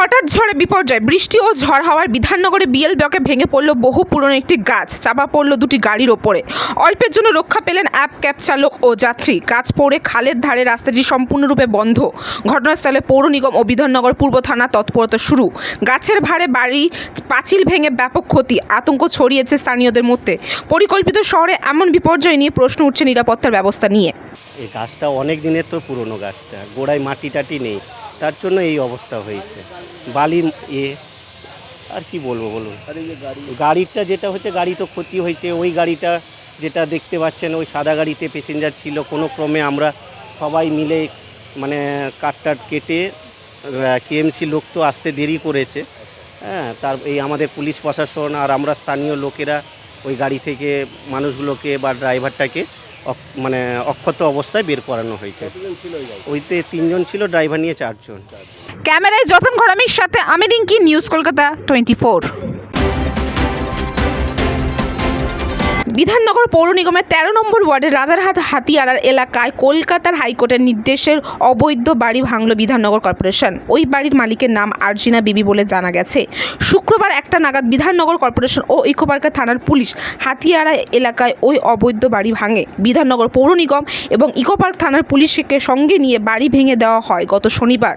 হঠাৎ ঝড়ে বিপর্যয়, বৃষ্টি ও ঝড় হওয়ার বিধাননগরে বিএল ব্লকে ভেঙে পড়ল বহু পুরনো একটি গাছ, চাপা পড়ল দুটি গাড়ির ওপরে। অল্পের জন্য রক্ষা পেলেন অ্যাপ, ক্যাব চালক ও যাত্রী। গাছ পড়ে খালের ধারে রাস্তাটি সম্পূর্ণরূপে বন্ধ। ঘটনাস্থলে পৌর নিগম ও বিধাননগর পূর্ব থানা তৎপরতা শুরু। গাছের ভারে বাড়ি পাঁচিল ভেঙে ব্যাপক ক্ষতি, আতঙ্ক ছড়িয়েছে স্থানীয়দের মধ্যে। পরিকল্পিত শহরে এমন বিপর্যয় নিয়ে প্রশ্ন উঠছে নিরাপত্তার ব্যবস্থা নিয়ে। এই গাছটা অনেক দিনের তো পুরনো গাছটা, গোড়ায় মাটি টাটি নেই। তার জন্য এই অবস্থা হয়েছে। বালি এ, আর কি বলব বলুন? গাড়িটা যেটা হচ্ছে, গাড়ি তো ক্ষতি হয়েছে। ওই গাড়িটা যেটা দেখতে পাচ্ছেন, ওই সাদা গাড়িতে প্যাসেঞ্জার ছিল। কোনো ক্রমে আমরা সবাই মিলে মানে কাঠটাট কেটে কেএমসি লোক তো আসতে দেরি করেছে। হ্যাঁ তার, এই আমাদের পুলিশ প্রশাসন আর আমরা স্থানীয় লোকেরা ওই গাড়ি থেকে মানুষগুলোকে বা ড্রাইভারটাকে মানে অক্ষত অবস্থায় বের করানো হয়েছে। ওইতে তিনজন ছিল ড্রাইভার নিয়ে চারজন। ক্যামেরায় যতন ঘরামির সাথে আমি Rinki news Kolkata twenty four. Bidhannagar পৌর নিগমের তেরো নম্বর ওয়ার্ডের রাজারহাট হাতিয়ারার এলাকায় কলকাতার হাইকোর্টের নির্দেশের অবৈধ বাড়ি ভাঙল বিধাননগর কর্পোরেশন। ওই বাড়ির মালিকের নাম আরজিনা বিবি বলে জানা গেছে। শুক্রবার একটা নাগাদ বিধাননগর কর্পোরেশন ও ইকোপার্কা থানার পুলিশ হাতিয়ারা এলাকায় ওই অবৈধ বাড়ি ভাঙে। বিধাননগর পৌর নিগম এবং ইকোপার্ক থানার পুলিশকে সঙ্গে নিয়ে বাড়ি ভেঙে দেওয়া হয় গত শনিবার।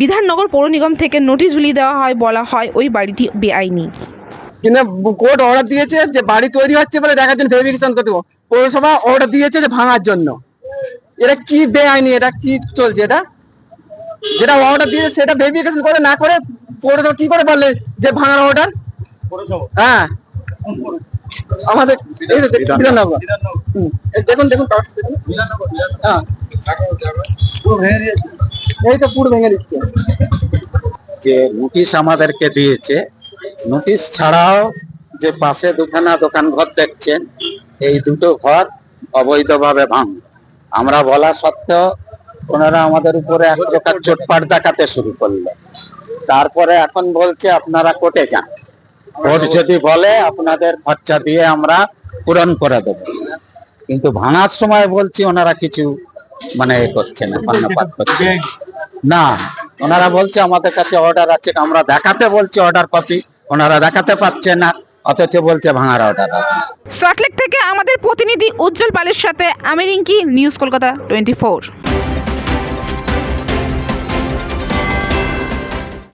বিধাননগর পৌর নিগম থেকে নোটিশ ঝুলিয়ে দেওয়া হয় বলা হয় ওই বাড়িটি বেআইনি। কিন্তু কোর্ট অর্ডার দিয়েছে যে বাড়ি তৈরি হচ্ছে বলে দেখার জন্য ভেরিফিকেশন করতে হবে। পৌরসভা অর্ডার দিয়েছে যে ভাঙার জন্য। এটা কি বেআইনি? এটা কি চলছে এটা? যেটা অর্ডার দিয়েছে সেটা ভেরিফিকেশন করে না করে পৌরসভা কি করে বললে যে ভাঙার অর্ডার হ্যাঁ। আমাদের বিধাননগর। হুম, এই দেখুন দেখুন দেখুন। হ্যাঁ। এই তো পুরো ভেঙে দিচ্ছে। যে নোটিশ আমাদেরকে দিয়েছে নোটিশ ছাড়াও যে পাশে দুখানা দোকান ঘর দেখছেন, এই দুটো ঘর অবৈধভাবে ভাঙ আমরা বলা সত্ত্বেও ওনারা আমাদের উপরে এক প্রকার চোটপাট দেখাতে শুরু করল তারপরে এখন বলছে, আপনারা কোর্টে যান। কোর্ট যদি বলে, আপনাদের খরচা দিয়ে আমরা পূরণ করে দেব। কিন্তু ভাঙার সময় বলছি, ওনারা কিছু মানে এ করছে না কর্ণপাত করছে। না। ওনারা বলছে, আমাদের কাছে অর্ডার আছে, আমরা দেখাতে বলছি অর্ডার কপি ওনারা দেখাতে পারছে না, অথচ বলছে ভাঙার অর্ডার আছে। সল্টলেক থেকে আমাদের প্রতিনিধি উজ্জ্বল পালের সাথে আমি রিঙ্কি নিউজ কলকাতা টোয়েন্টি